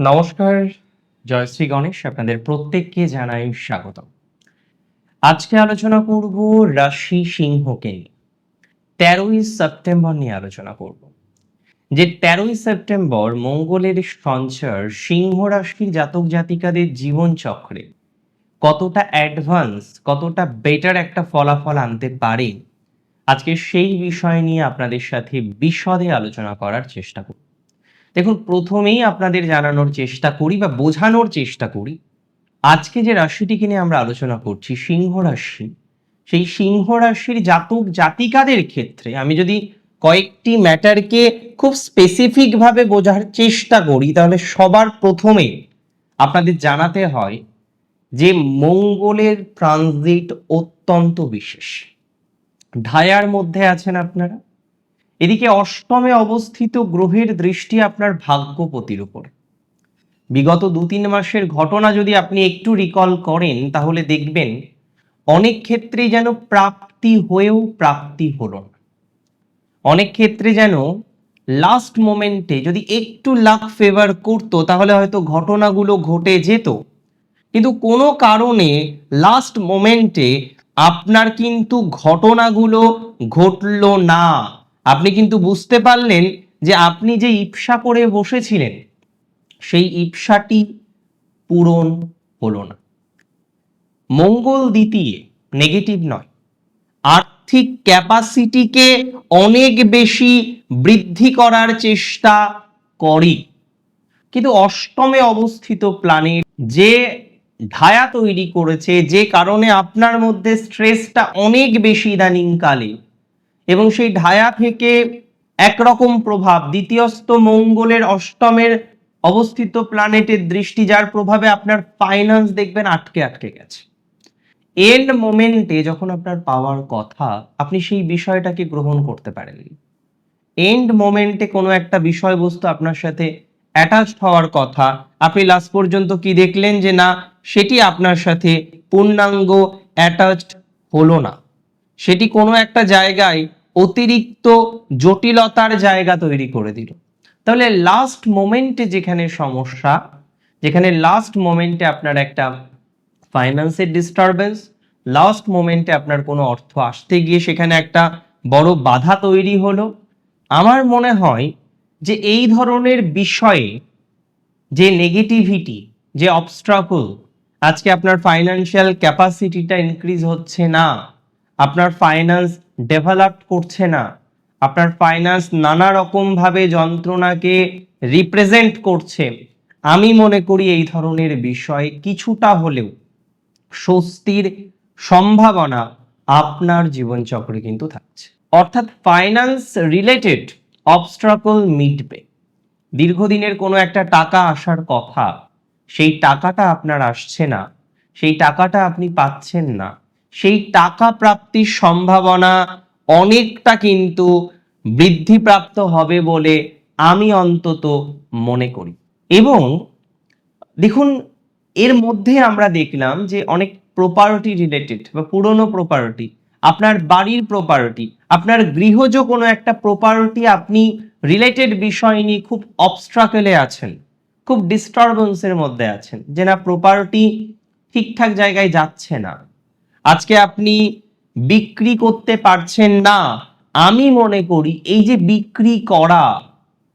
নমস্কার, জয়শ্রী গণেশ, আপনাদের প্রত্যেককে জানাই স্বাগত আজকে আলোচনা করব রাশি সিংহকে তেরোই সেপ্টেম্বর নিয়ে আলোচনা করব। যে তেরোই সেপ্টেম্বর মঙ্গলের সঞ্চার সিংহ রাশির জাতক জাতিকাদের জীবন চক্রে কতটা অ্যাডভান্স কতটা বেটার একটা ফলাফল আনতে পারে, আজকে সেই বিষয় নিয়ে আপনাদের সাথে বিশদে আলোচনা করার চেষ্টা করব। দেখুন, প্রথমেই আপনাদের জানানোর চেষ্টা করি বা বোঝানোর চেষ্টা করি। আজকে যে রাশিটিকে নিয়ে আমরা আলোচনা করছি, সিংহ রাশি। সেই সিংহ রাশির জাতক, জাতিকাদের ক্ষেত্রে আমি যদি কয়েকটি ম্যাটারকে খুব স্পেসিফিকভাবে বোঝার চেষ্টা করি, তাহলে সবার প্রথমে আপনাদের জানাতে হয় যে মঙ্গলের ট্রানজিট অত্যন্ত বিশেষ। ঢায়ার মধ্যে আছেন আপনারা? এদিকে অষ্টমে অবস্থিত গ্রহের দৃষ্টি আপনার ভাগ্যপতির উপর। বিগত দু তিন মাসের ঘটনা যদি আপনি একটু রিকল করেন, তাহলে দেখবেন অনেক ক্ষেত্রেই যেন প্রাপ্তি হয়েও প্রাপ্তি হল না। অনেক ক্ষেত্রে যেন লাস্ট মোমেন্টে যদি একটু লাক ফেভার করতো, তাহলে হয়তো ঘটনাগুলো ঘটে যেত। কিন্তু কোনো কারণে লাস্ট মোমেন্টে আপনার কিন্তু ঘটনাগুলো ঘটলো না। আপনি কিন্তু বুঝতে পারলেন যে আপনি যে ইপসা করে বসেছিলেন, সেই ইপসাটি পূরণ হলো না। মঙ্গল দ্বিতীয় নেগেটিভ নয়। আর্থিক ক্যাপাসিটিকে অনেক বেশি বৃদ্ধি করার চেষ্টা করি। কিন্তু অষ্টমে অবস্থিত প্ল্যানেট যে ঢায়া তৈরি করেছে, যে কারণে আপনার মধ্যে স্ট্রেসটা অনেক বেশি ইদানিংকালে এবং সেই ঢায়া থেকে একরকম প্রভাব, দ্বিতীয়স্থ মঙ্গলের অষ্টমের অবস্থিত প্ল্যানেটের দৃষ্টি, যার প্রভাবে আপনার ফাইন্যান্স দেখবেন আটকে আটকে গেছে। এন্ড মোমেন্টে যখন আপনার পাওয়ার কথা, আপনি সেই বিষয়টাকে গ্রহণ করতে পারেননি। এন্ড মোমেন্টে কোনো একটা বিষয়বস্তু আপনার সাথে অ্যাটাচড হওয়ার কথা, আপনি লাস্ট পর্যন্ত কি দেখলেন যে না, সেটি আপনার সাথে পূর্ণাঙ্গ অ্যাটাচড হলো না। সেটি কোনো একটা জায়গায় অতিরিক্ত জটিলতার জায়গা তৈরি করে দিল। তাহলে লাস্ট মোমেন্টে যেখানে সমস্যা, যেখানে লাস্ট মোমেন্টে আপনার একটা ফাইন্যান্সের ডিস্টারবেন্স লাস্ট মোমেন্টে আপনার কোনো অর্থ আসতে গিয়ে সেখানে একটা বড় বাধা তৈরি হলো। আমার মনে হয় যে এই ধরনের বিষয়ে যে নেগেটিভিটি যে অবস্ট্রাকল আজকে আপনার ফাইন্যান্সিয়াল ক্যাপাসিটিটা ইনক্রিজ হচ্ছে না। আপনার ফাইন্যান্স ডেভেলপ করছে না, আপনার ফাইন্যান্স নানা রকমভাবে যন্ত্রণাকে রিপ্রেজেন্ট করছে, আমি মনে করি এই ধরনের বিষয়ে কিছুটা হলেও স্বস্তির সম্ভাবনা আপনার জীবনচক্রে কিন্তু থাকছে। অর্থাৎ ফাইন্যান্স রিলেটেড অবস্ট্রাকল মিটবে। দীর্ঘদিনের কোনো একটা টাকা আসার কথা, সেই টাকাটা আপনার আসছে না, সেই টাকাটা আপনি পাচ্ছেন না সেই টাকা প্রাপ্তির সম্ভাবনা অনেকটা কিন্তু বৃদ্ধিপ্রাপ্ত হবে বলে আমি অন্তত মনে করি। এবং দেখুন, এর মধ্যে আমরা দেখলাম যে অনেক প্রপার্টি রিলেটেড বা পুরনো প্রপার্টি আপনার বাড়ির প্রপার্টি আপনার গৃহজ কোনো একটা প্রপার্টি আপনি রিলেটেড বিষয় নিয়ে খুব অবস্ট্রাকেলে আছেন, খুব ডিস্টারবেন্সের মধ্যে আছেন যে না প্রপার্টি ঠিকঠাক জায়গায় যাচ্ছে না। আজকে আপনি বিক্রি করতে পারছেন না। আমি মনে করি এই যে বিক্রি করা,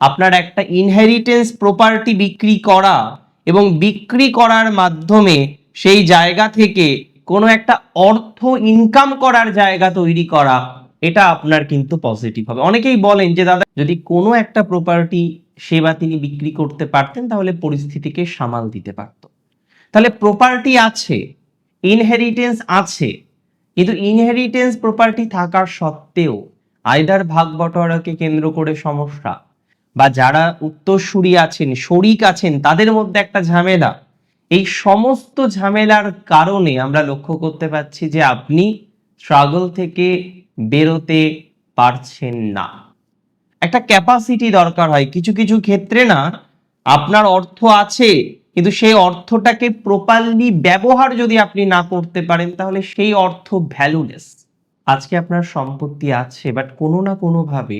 আপনার একটা ইনহেরিটেন্স প্রপার্টি বিক্রি করা এবং বিক্রি করার মাধ্যমে সেই জায়গা থেকে কোনো একটা অর্থ ইনকাম করার জায়গা তৈরি করা, এটা আপনার কিন্তু পজিটিভ হবে। অনেকেই বলেন যে, দাদা, যদি কোনো একটা প্রপার্টি সেবা তিনি বিক্রি করতে পারতেন, তাহলে পরিস্থিতিকে সামাল দিতে পারত। তাহলে প্রপার্টি আছে ইনহেরিটেন্স আছে, কিন্তু ইনহেরিটেন্স প্রপার্টি থাকার সত্ত্বেও আইদার ভাগ বটোয়ারাকে কেন্দ্র করে সমস্যা বা যারা উত্তরসূরি আছেন, শরিক আছেন, তাদের মধ্যে একটা ঝামেলা। এই সমস্ত ঝামেলার কারণে আমরা লক্ষ্য করতে পারছি যে আপনি স্ট্রাগল থেকে বেরোতে পারছেন না। একটা ক্যাপাসিটি দরকার হয়। কিছু কিছু ক্ষেত্রে না, আপনার অর্থ আছে কিন্তু সেই অর্থটাকে প্রপারলি ব্যবহার যদি আপনি না করতে পারেন, তাহলে সেই অর্থ ভ্যালুলেস আজকে আপনার সম্পত্তি আছে বাট কোনো না কোনোভাবে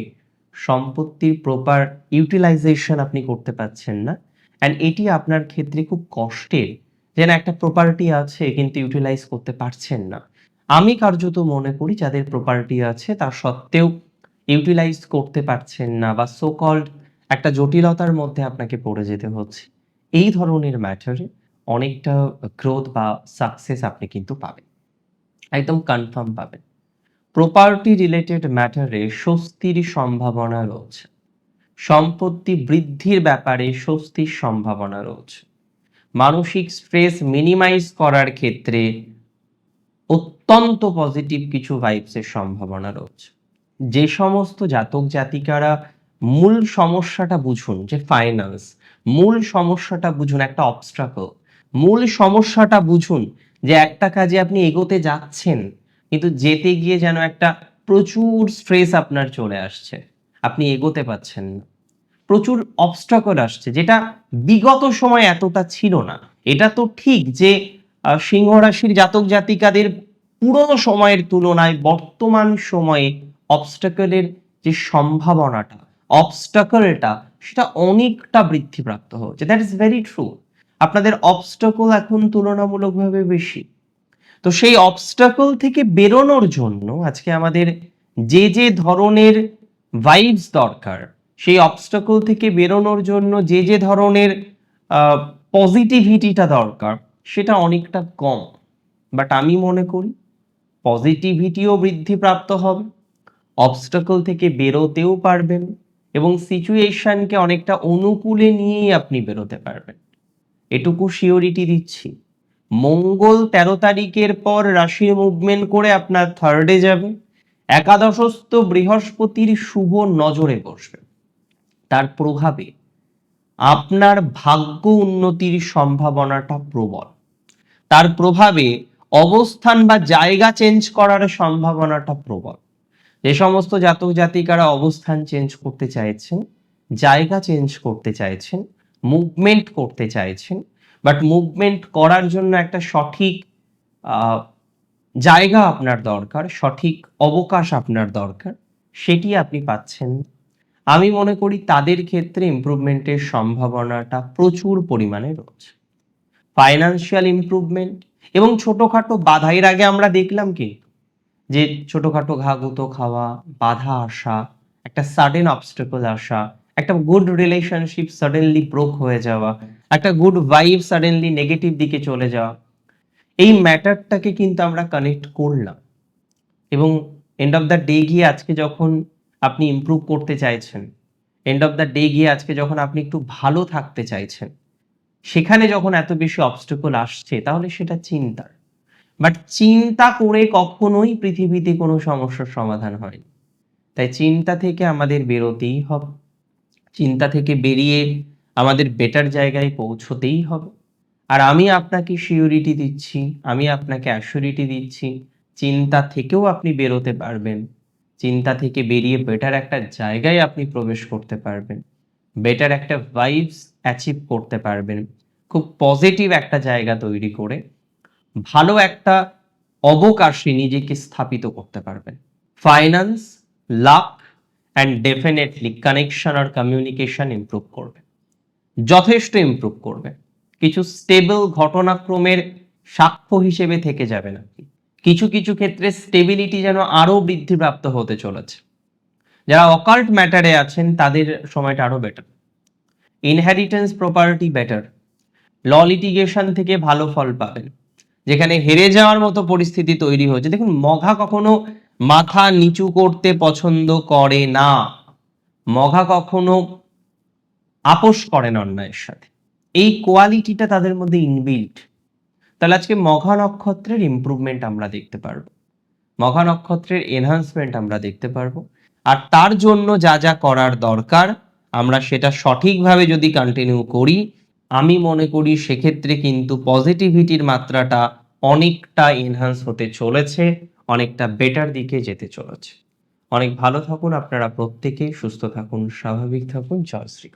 সম্পত্তির প্রপার ইউটিলাইজেশন আপনি করতে পারছেন না। অ্যান্ড এটি আপনার ক্ষেত্রে খুব কষ্টের যেন একটা প্রপার্টি আছে, কিন্তু ইউটিলাইজ করতে পারছেন না। আমি কার্যত মনে করি যাদের প্রপার্টি আছে তা সত্ত্বেও ইউটিলাইজ করতে পারছেন না, বা সো কল্ড একটা জটিলতার মধ্যে আপনাকে পড়ে যেতে হচ্ছে। এই ধরনের ম্যাটারে অনেকটা গ্রোথ বা সাকসেস আপনি কিন্তু পাবেন। একদম কনফার্ম পাবেন। প্রপার্টি রিলেটেড ম্যাটারে স্বস্তির সম্ভাবনা রয়েছে। সম্পত্তি বৃদ্ধির ব্যাপারে স্বস্তির সম্ভাবনা রয়েছে। মানসিক স্ট্রেস মিনিমাইজ করার ক্ষেত্রে অত্যন্ত পজিটিভ কিছু ভাইবসের সম্ভাবনা রয়েছে। যে সমস্ত জাতক জাতিকারা মূল সমস্যাটা বুঝুন যে ফাইন্যান্স মূল সমস্যাটা বুঝুন, একটা অবস্ট্রাকল মূল সমস্যাটা বুঝুন যে একটা কাজে আপনি এগোতে যাচ্ছেন, কিন্তু যেতে গিয়ে যেন একটা প্রচুর স্ট্রেস আপনার চলে আসছে। আপনি এগোতে পাচ্ছেন না। প্রচুর অবস্ট্রাকল আসছে, যেটা বিগত সময় এতটা ছিল না। এটা তো ঠিক যে সিংহ রাশির জাতক জাতিকাদের পুরনো সময়ের তুলনায় বর্তমান সময়ে অবস্টাকলের যে সম্ভাবনাটা অবস্টাকলটা সেটা অনেকটা বৃদ্ধিপ্রাপ্ত হচ্ছে দ্যাট ইজ ভেরি ট্রু আপনাদের অবস্টাকল এখন তুলনামূলকভাবে বেশি। তো সেই অবস্টাকল থেকে বেরোনোর জন্য আজকে আমাদের যে যে ধরনের ভাইবস দরকার, সেই অবস্টাকল থেকে বেরোনোর জন্য যে যে ধরনের পজিটিভিটিটা দরকার, সেটা অনেকটা কম। বাট আমি মনে করি পজিটিভিটিও বৃদ্ধিপ্রাপ্ত হবে। অবস্টাকল থেকে বেরোতেও পারবেন। এবং সিচুয়েশনকে অনেকটা অনুকূলে নিয়েই আপনি বেরোতে পারবেন। এটুকু শিওরিটি দিচ্ছি। মঙ্গল তেরো তারিখের পর রাশি মুভমেন্ট করে আপনার থার্ডে যাবে। একাদশস্থ বৃহস্পতির শুভ নজরে বসবে। তার প্রভাবে আপনার ভাগ্য উন্নতির সম্ভাবনাটা প্রবল। তার প্রভাবে অবস্থান বা জায়গা চেঞ্জ করার সম্ভাবনাটা প্রবল। যে সমস্ত জাতক জাতিকারা অবস্থান চেঞ্জ করতে চাইছেন, জায়গা চেঞ্জ করতে চাইছেন মুভমেন্ট করতে চাইছেন বাট মুভমেন্ট করার জন্য একটা সঠিক জায়গা আপনার দরকার, সঠিক অবকাশ আপনার দরকার, সেটি আপনি পাচ্ছেন। আমি মনে করি তাদের ক্ষেত্রে ইমপ্রুভমেন্টের সম্ভাবনাটা প্রচুর পরিমাণে রয়েছে। ফাইনান্সিয়াল ইমপ্রুভমেন্ট এবং ছোটখাটো বাধা আগে আমরা দেখলাম কি যে ছোটখাটো ঘাগুতো খাওয়া, বাধা আসা, একটা সাডেন অবস্টেকল আসা, একটা গুড রিলেশনশিপ সাডেনলি ব্রোক হয়ে যাওয়া, একটা গুড ভাইব সাডেনলি নেগেটিভ দিকে চলে যাওয়া, এই ম্যাটারটাকে কিন্তু আমরা কানেক্ট করলাম। এবং এন্ড অফ দ্য ডে গিয়ে আজকে যখন আপনি ইমপ্রুভ করতে চাইছেন এন্ড অফ দ্য ডে গিয়ে আজকে যখন আপনি একটু ভালো থাকতে চাইছেন, সেখানে যখন এত বেশি অবস্টেকল আসছে, তাহলে সেটা চিন্তার। বাট চিন্তা করে কখনোই পৃথিবীতে কোনো সমস্যার সমাধান হয়নি। তাই চিন্তা থেকে আমাদের বেরোতেই হবে। চিন্তা থেকে বেরিয়ে আমাদের বেটার জায়গায় পৌঁছতেই হবে। আর আমি আপনাকে সিউরিটি দিচ্ছি, আমি আপনাকে অ্যাসিউরিটি দিচ্ছি, চিন্তা থেকেও আপনি বেরোতে পারবেন। চিন্তা থেকে বেরিয়ে বেটার একটা জায়গায় আপনি প্রবেশ করতে পারবেন। বেটার একটা ভাইবস অ্যাচিভ করতে পারবেন। খুব পজিটিভ একটা জায়গা তৈরি করে ভালো একটা অবকাশে নিজেকে স্থাপিত করতে পারবেন। Finance luck and definitely connection R communication improve করবে। যথেষ্ট ইমপ্রুভ করবে। কিছু স্টেবল ঘটনাক্রমের সাক্ষ্য হিসেবে থেকে যাবেন আপনি। কিছু কিছু ক্ষেত্রে স্টেবিলিটি যেন আরও বৃদ্ধিপ্রাপ্ত হতে চলেছে। যারা অকাল্ট ম্যাটারে আছেন, তাদের সময়টা আরও better inheritance property better law litigation থেকে ভালো ফল পাবেন। যেখানে হেরে যাওয়ার মতো পরিস্থিতি তৈরি হয়েছে। দেখুন, মঘা কখনো মাথা নিচু করতে পছন্দ করে না। মঘা কখনো আপোষ করেন অন্যায়ের সাথে। এই কোয়ালিটিটা তাদের মধ্যে ইনবিল্ট তাহলে আজকে মঘা নক্ষত্রের ইমপ্রুভমেন্ট আমরা দেখতে পারব। মঘা নক্ষত্রের এনহান্সমেন্ট আমরা দেখতে পারব। আর তার জন্য যা যা করার দরকার, আমরা সেটা সঠিকভাবে যদি কন্টিনিউ করি আমি মনে করি সেক্ষেত্রে কিন্তু পজিটিভিটির মাত্রাটা অনেকটা এনহান্স হতে চলেছে, অনেকটা বেটার দিকে যেতে চলেছে। অনেক ভালো থাকুন, আপনারা প্রত্যেকে সুস্থ থাকুন, স্বাভাবিক থাকুন, জয় শ্রীকৃষ্ণ।